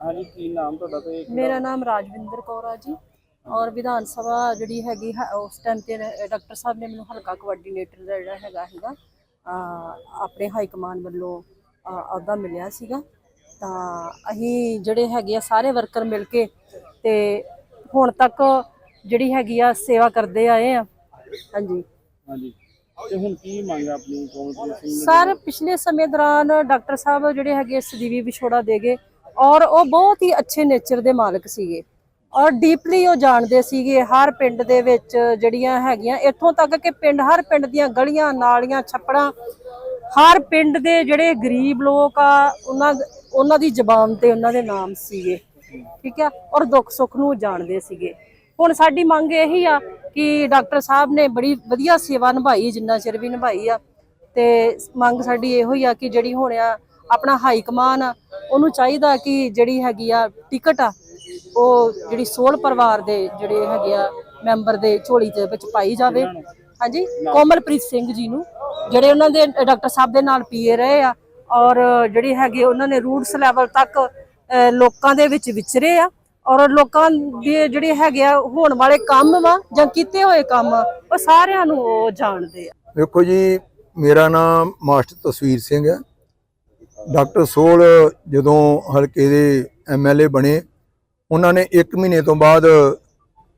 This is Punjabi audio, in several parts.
ਹਾਂਜੀ ਕੀ ਨਾਮ ਤੁਹਾਡਾ ਤੇ ਮੇਰਾ ਨਾਮ ਰਾਜਵਿੰਦਰ ਕੌਰ ਆ ਜੀ। ਔਰ ਵਿਧਾਨ ਸਭਾ ਜਿਹੜੀ ਹੈਗੀ ਹੈ ਉਸ ਟਾਈਮ ਤੇ ਡਾਕਟਰ ਸਾਹਿਬ ਨੇ ਮੈਨੂੰ ਹਲਕਾ ਕੋਆਰਡੀਨੇਟਰ ਦਾ ਜਿਹੜਾ ਹੈਗਾ ਹੈਗਾ ਅਹ ਆਪਣੇ ਹਾਈ ਕਮਾਂਡ ਵੱਲੋਂ ਅਹ ਅਹੁਦਾ ਮਿਲਿਆ ਸੀਗਾ। ਤਾਂ ਅਸੀਂ ਜਿਹੜੇ ਹੈਗੇ ਆ ਸਾਰੇ ਵਰਕਰ ਮਿਲ ਕੇ ਤੇ ਹੁਣ ਤੱਕ ਜਿਹੜੀ ਹੈਗੀ ਆ ਸੇਵਾ ਕਰਦੇ ਆਏ ਆ। ਹਾਂਜੀ। ਹਾਂਜੀ। ਤੇ ਹੁਣ ਕੀ ਮੰਗ ਆ ਆਪਣੀ? ਸਿੰਘ ਨੂੰ? ਸਰ ਪਿਛਲੇ ਸਮੇਂ ਦੌਰਾਨ ਡਾਕਟਰ ਸਾਹਿਬ ਜਿਹੜੇ ਹੈਗੇ ਸਦੀਵੀ ਵਿਛੋੜਾ ਦੇ ਗਏ। ਔਰ ਉਹ ਬਹੁਤ ਹੀ ਅੱਛੇ ਨੇਚਰ ਦੇ ਮਾਲਕ ਸੀਗੇ। ਔਰ ਡੀਪਲੀ ਉਹ ਜਾਣਦੇ ਸੀਗੇ ਹਰ ਪਿੰਡ ਦੇ ਵਿੱਚ ਜਿਹੜੀਆਂ ਹੈਗੀਆਂ। ਇੱਥੋਂ ਤੱਕ ਕਿ ਪਿੰਡ, ਹਰ ਪਿੰਡ ਦੀਆਂ ਗਲੀਆਂ, ਨਾਲੀਆਂ, ਛੱਪੜਾਂ, ਹਰ ਪਿੰਡ ਦੇ ਜਿਹੜੇ ਗਰੀਬ ਲੋਕ ਆ, ਉਹਨਾਂ ਉਹਨਾਂ ਦੀ ਜ਼ਬਾਨ ਤੇ ਉਹਨਾਂ ਦੇ ਨਾਮ ਸੀਗੇ। ਠੀਕ ਆ? ਔਰ ਦੁੱਖ ਸੁੱਖ ਨੂੰ ਜਾਣਦੇ ਸੀਗੇ। ਹੁਣ ਸਾਡੀ ਮੰਗ ਇਹੀ ਆ ਕਿ ਡਾਕਟਰ ਸਾਹਿਬ ਨੇ ਬੜੀ ਵਧੀਆ ਸੇਵਾ ਨਿਭਾਈ, ਜਿੰਨਾ ਚਿਰ ਵੀ ਨਿਭਾਈ ਆ। ਤੇ ਮੰਗ ਸਾਡੀ ਇਹੋ ਹੀ ਆ ਕਿ ਜਿਹੜੀ ਹੁਣ ਆ ਆਪਣਾ ਹਾਈ ਕਮਾਨ ਆ, ਉਹਨੂੰ ਚਾਹੀਦਾ ਕਿ ਜਿਹੜੀ ਹੈਗੀ ਆ ਟਿਕਟ ਆ, ਉਹ ਜਿਹੜੀ ਸੋਲ ਪਰਿਵਾਰ ਦੇ ਜਿਹੜੇ ਹੈਗੇ ਆ ਮੈਂਬਰ ਦੇ ਝੋਲੀ ਦੇ ਵਿੱਚ ਪਾਈ ਜਾਵੇ। ਹਾਂਜੀ, ਕੋਮਲਪ੍ਰੀਤ ਸਿੰਘ ਜੀ ਨੂੰ, ਜਿਹੜੇ ਉਹਨਾਂ ਦੇ, ਡਾਕਟਰ ਸਾਹਿਬ ਦੇ ਨਾਲ ਪੀਏ ਰਹੇ ਆ, ਔਰ ਜਿਹੜੀ ਹੈਗੇ ਉਹਨਾਂ ਨੇ ਰੂਟਸ ਲੈਵਲ ਤੱਕ ਲੋਕਾਂ ਦੇ ਵਿੱਚ ਵਿਚਰੇ ਆ, ਔਰ ਲੋਕਾਂ ਦੇ ਜਿਹੜੇ ਹੈਗੇ ਆ ਹੋਣ ਵਾਲੇ ਕੰਮ ਵਾ ਜਾਂ ਕੀਤੇ ਹੋਏ ਕੰਮ, ਉਹ ਸਾਰਿਆਂ ਨੂੰ ਉਹ ਜਾਣਦੇ ਆ। ਵੇਖੋ ਜੀ, ਮੇਰਾ ਨਾਮ ਮਾਸਟਰ ਤਸਵੀਰ ਸਿੰਘ ਹੈ। ਡਾਕਟਰ ਸੋਲ ਜਦੋਂ ਹਲਕੇ ਦੇ ਐਮਐਲਏ ਬਣੇ, ਉਹਨਾਂ ਨੇ 1 ਮਹੀਨੇ ਤੋਂ ਬਾਅਦ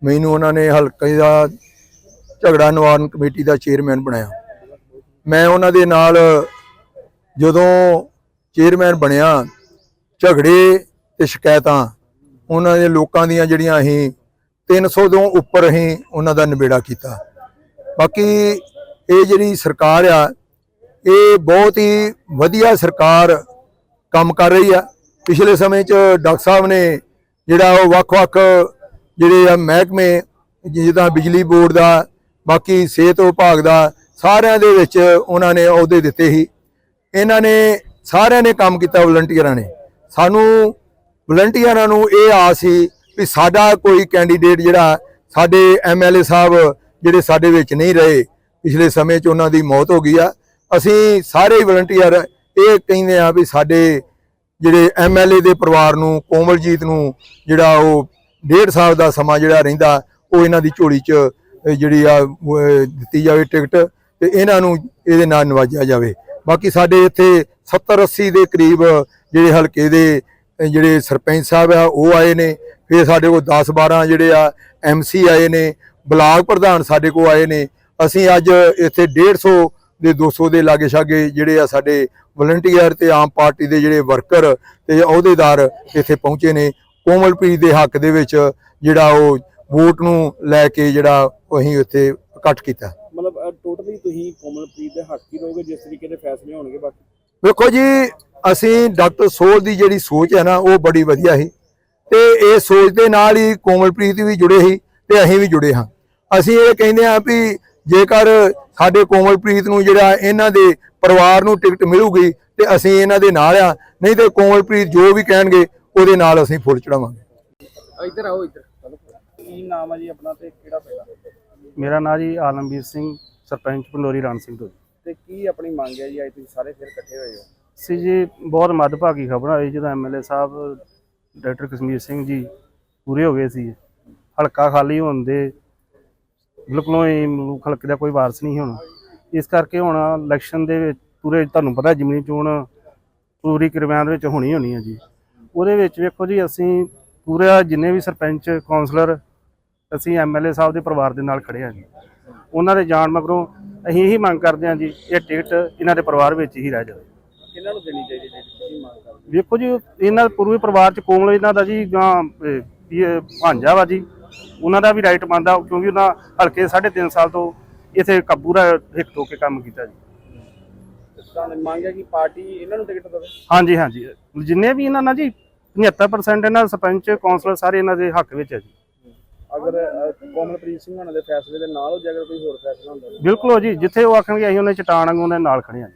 ਮੈਨੂੰ ਉਹਨਾਂ ਨੇ ਹਲਕੇ ਦਾ ਝਗੜਾ ਨਿਵਾਰਨ ਕਮੇਟੀ ਦਾ ਚੇਅਰਮੈਨ ਬਣਾਇਆ। ਮੈਂ ਉਹਨਾਂ ਦੇ ਨਾਲ ਜਦੋਂ ਚੇਅਰਮੈਨ ਬਣਿਆ, ਝਗੜੇ ਤੇ ਸ਼ਿਕਾਇਤਾਂ, ਉਹਨਾਂ ਦੇ ਲੋਕਾਂ ਦੀਆਂ ਜਿਹੜੀਆਂ ਅਸੀਂ 300 ਤੋਂ ਉੱਪਰ ਅਸੀਂ ਉਹਨਾਂ ਦਾ ਨਿਬੇੜਾ ਕੀਤਾ। ਬਾਕੀ ਇਹ ਜਿਹੜੀ ਸਰਕਾਰ ਆ ਇਹ ਬਹੁਤ ਹੀ ਵਧੀਆ ਸਰਕਾਰ ਕੰਮ ਕਰ ਰਹੀ ਆ। ਪਿਛਲੇ ਸਮੇਂ 'ਚ ਡਾਕਟਰ ਸਾਹਿਬ ਨੇ ਜਿਹੜਾ ਉਹ ਵੱਖ-ਵੱਖ ਜਿਹੜੇ ਆ ਮਹਿਕਮੇ, ਜਿੱਦਾਂ ਬਿਜਲੀ ਬੋਰਡ ਦਾ, ਬਾਕੀ ਸਿਹਤ ਵਿਭਾਗ ਦਾ, ਸਾਰਿਆਂ ਦੇ ਵਿੱਚ ਉਹਨਾਂ ਨੇ ਅਹੁਦੇ ਦਿੱਤੇ ਸੀ। ਇਹਨਾਂ ਨੇ, ਸਾਰਿਆਂ ਨੇ ਕੰਮ ਕੀਤਾ ਵਲੰਟੀਅਰਾਂ ਨੇ। ਸਾਨੂੰ ਵਲੰਟੀਅਰਾਂ ਨੂੰ ਇਹ ਆਸ ਸੀ ਵੀ ਸਾਡਾ ਕੋਈ ਕੈਂਡੀਡੇਟ ਜਿਹੜਾ ਸਾਡੇ ਐਮਐਲਏ ਸਾਹਿਬ ਜਿਹੜੇ ਸਾਡੇ ਵਿੱਚ ਨਹੀਂ ਰਹੇ, ਪਿਛਲੇ ਸਮੇਂ 'ਚ ਉਹਨਾਂ ਦੀ ਮੌਤ ਹੋ ਗਈ ਆ। ਅਸੀਂ ਸਾਰੇ ਵਲੰਟੀਅਰ ਇਹ ਕਹਿੰਦੇ ਆ ਵੀ ਸਾਡੇ ਜਿਹੜੇ ਐਮਐਲਏ ਦੇ ਪਰਿਵਾਰ ਨੂੰ, ਕੋਮਲਜੀਤ ਨੂੰ ਜਿਹੜਾ ਉਹ ਡੇਢ ਸਾਲ ਦਾ ਸਮਾਂ ਜਿਹੜਾ ਰਹਿੰਦਾ, ਉਹ ਇਹਨਾਂ ਦੀ ਝੋਲੀ 'ਚ ਜਿਹੜੀ ਆ ਦਿੱਤੀ ਜਾਵੇ ਟਿਕਟ ਤੇ ਇਹਨਾਂ ਨੂੰ ਇਹਦੇ ਨਾਲ ਨਵਾਜਿਆ ਜਾਵੇ। ਬਾਕੀ ਸਾਡੇ ਇੱਥੇ 70 80 ਦੇ ਕਰੀਬ ਜਿਹੜੇ ਹਲਕੇ ਦੇ ਜਿਹੜੇ ਸਰਪੰਚ ਸਾਹਿਬ ਆ, ਉਹ ਆਏ ਨੇ। ਫਿਰ ਸਾਡੇ ਕੋਲ 10 12 ਜਿਹੜੇ ਆ ਐਮਸੀ ਆਏ ਨੇ। ਬਲਾਕ ਪ੍ਰਧਾਨ ਸਾਡੇ ਕੋਲ ਆਏ ਨੇ। ਅਸੀਂ ਅੱਜ ਇੱਥੇ 150 ਦੇ 200 ਦੇ ਲਾਗੇ ਛਾਗੇ ਜਿਹੜੇ ਆ ਸਾਡੇ ਵਲੰਟੀਅਰ ਤੇ ਆਮ ਪਾਰਟੀ ਦੇ ਜਿਹੜੇ ਵਰਕਰ ਤੇ ਅਹੁਦੇਦਾਰ ਇੱਥੇ ਪਹੁੰਚੇ ਨੇ ਕੋਮਲਪ੍ਰੀਤ ਦੇ ਹੱਕ ਦੇ ਵਿੱਚ ਜਿਹੜਾ ਉਹ ਵੋਟ ਨੂੰ ਲੈ ਕੇ ਜਿਹੜਾ ਅਸੀਂ ਇੱਥੇ ਇਕੱਠ ਕੀਤਾ। ਮਤਲਬ ਟੋਟਲੀ ਤੁਸੀਂ ਕੋਮਲਪ੍ਰੀਤ ਦੇ ਹੱਕ ਹੀ ਰਹੋਗੇ ਜਿਸ ਤਰੀਕੇ ਦੇ ਫੈਸਲੇ ਹੋਣਗੇ ਬਾਕੀ? ਵੇਖੋ ਜੀ ਅਸੀਂ ਡਾਕਟਰ ਸੋਲ ਦੀ ਜਿਹੜੀ ਸੋਚ ਹੈ ਨਾ ਉਹ ਬੜੀ ਵਧੀਆ ਸੀ। ਤੇ ਇਹ ਸੋਚ ਦੇ ਨਾਲ ਹੀ ਕੋਮਲਪ੍ਰੀਤ ਵੀ ਜੁੜੇ ਸੀ ਤੇ ਅਸੀਂ ਵੀ ਜੁੜੇ ਹਾਂ। ਅਸੀਂ ਇਹ ਕਹਿੰਦੇ ਹਾਂ ਵੀ ਜੇਕਰ ਸਾਡੇ ਕੋਮਲਪ੍ਰੀਤ ਨੂੰ ਜਿਹੜਾ ਇਹਨਾਂ ਦੇ ਪਰਿਵਾਰ ਨੂੰ ਟਿਕਟ ਮਿਲੂਗੀ ਤੇ ਅਸੀਂ ਇਹਨਾਂ ਦੇ ਨਾਲ ਆ ਨਹੀਂ ਤੇ ਕੋਮਲਪ੍ਰੀਤ ਜੋ ਵੀ ਕਹਿਣਗੇ ਉਹਦੇ ਨਾਲ ਅਸੀਂ ਫੁੱਲ ਚੜਾਵਾਂਗੇ। ਇੱਧਰ ਆਓ ਇੱਧਰ। ਕੀ ਨਾਮ ਆ ਜੀ ਆਪਣਾ ਤੇ ਕਿਹੜਾ ਪਿੰਡ ਮੇਰਾ ਨਾਂ ਜੀ ਆਲਮਵੀਰ ਸਿੰਘ ਸਰਪੰਚ ਪੰਡੋਰੀ ਰਾਮ ਸਿੰਘ ਤੋਂ ਜੀ। ਤੇ ਕੀ ਆਪਣੀ ਮੰਗ ਹੈ ਜੀ ਅੱਜ ਤੁਸੀਂ ਸਾਰੇ ਫਿਰ ਇਕੱਠੇ ਹੋਏ ਹੋ? ਸੀ ਜੀ ਬਹੁਤ ਮੱਦਭਾਗੀ ਖਬਰ ਆਈ ਜਦੋਂ ਐਮਐਲਏ ਸਾਹਿਬ ਡਾਕਟਰ ਕਸ਼ਮੀਰ ਸਿੰਘ ਜੀ ਪੂਰੇ ਹੋ ਗਏ ਸੀ। ਹਲਕਾ ਖਾਲੀ ਹੋਣ ਦੇ ਮਲੂਕ ਹਲਕੇ ਦਾ ਕੋਈ ਵਾਰਸ ਨਹੀਂ ਹੁਣ। ਇਸ ਕਰਕੇ ਹੁਣ ਇਲੈਕਸ਼ਨ ਦੇ ਵਿੱਚ ਪੂਰੇ ਤੁਹਾਨੂੰ ਪਤਾ ਜਿਮਨੀ ਚੋਣ ਪੂਰੀ ਕਿਰਵਾਨ ਦੇ ਵਿੱਚ ਹੋਣੀ ਹੋਣੀ ਹੈ ਜੀ। ਉਹਦੇ ਵਿੱਚ ਵੇਖੋ ਜੀ ਅਸੀਂ ਪੂਰਾ ਜਿੰਨੇ ਵੀ ਸਰਪੰਚ ਕਾਉਂਸਲਰ ਅਸੀਂ ਐਮਐਲਏ ਸਾਹਿਬ ਦੇ ਪਰਿਵਾਰ ਦੇ ਨਾਲ ਖੜੇ ਹਾਂ ਜੀ। ਉਹਨਾਂ ਦੇ ਜਾਣ ਮਗਰੋਂ ਅਸੀਂ ਇਹੀ ਮੰਗ ਕਰਦੇ ਹਾਂ ਜੀ ਇਹ ਟਿਕਟ ਇਹਨਾਂ ਦੇ ਪਰਿਵਾਰ ਵਿੱਚ ਹੀ ਰਹਿ ਜਾਵੇ। ਕਿਹਨਾਂ ਨੂੰ ਦੇਣੀ ਚਾਹੀਦੀ ਜਿਹੜੀ ਤੁਸੀਂ ਮੰਗ ਕਰਦੇ? ਵੇਖੋ ਜੀ ਇਹਨਾਂ ਪੂਰੇ ਪਰਿਵਾਰ ਚ ਕੋਮਲ ਇਹਨਾਂ ਦਾ ਜੀ ਕੀ ਇਹ ਭਾਂਜਾ ਵਾ ਜੀ। ਉਹਨਾਂ ਦਾ ਵੀ ਰਾਈਟ ਬਣਦਾ ਕਿਉਂਕਿ ਉਹਨਾਂ ਹਲਕੇ 3.5 ਸਾਲ ਤੋਂ ਇੱਥੇ ਕਬੂਰਾ ਹਿੱਕ ਤੋਂ ਕੇ ਕੰਮ ਕੀਤਾ ਜੀ। ਤੇ ਮੰਗ ਹੈ ਕਿ ਪਾਰਟੀ ਇਹਨਾਂ ਨੂੰ ਟਿਕਟ ਦੇਵੇ? ਹਾਂਜੀ ਹਾਂਜੀ। ਜਿੰਨੇ ਵੀ ਇਹਨਾਂ ਨਾਲ ਜੀ 75% ਇਹਨਾਂ ਦੇ ਸਰਪੰਚ ਕੌਂਸਲਰ ਸਾਰੇ ਇਹਨਾਂ ਦੇ ਹੱਕ ਵਿੱਚ ਹੈ ਜੀ। ਅਗਰ ਕੋਮਲਪ੍ਰੀਤ ਸਿੰਘ ਹੋਣਾ ਦੇ ਫੈਸਲੇ ਦੇ ਨਾਲ ਹੋ ਜੇ ਅਗਰ ਕੋਈ ਹੋਰ ਫੈਸਲਾ ਹੁੰਦਾ? ਬਿਲਕੁਲ ਜੀ ਜਿੱਥੇ ਉਹ ਆਖਣਗੇ ਅਸੀਂ ਉਹਨੇ ਚਟਾਨ ਵਾਂਗੂ ਉਹਨਾਂ ਨਾਲ ਖੜੇ ਹਾਂ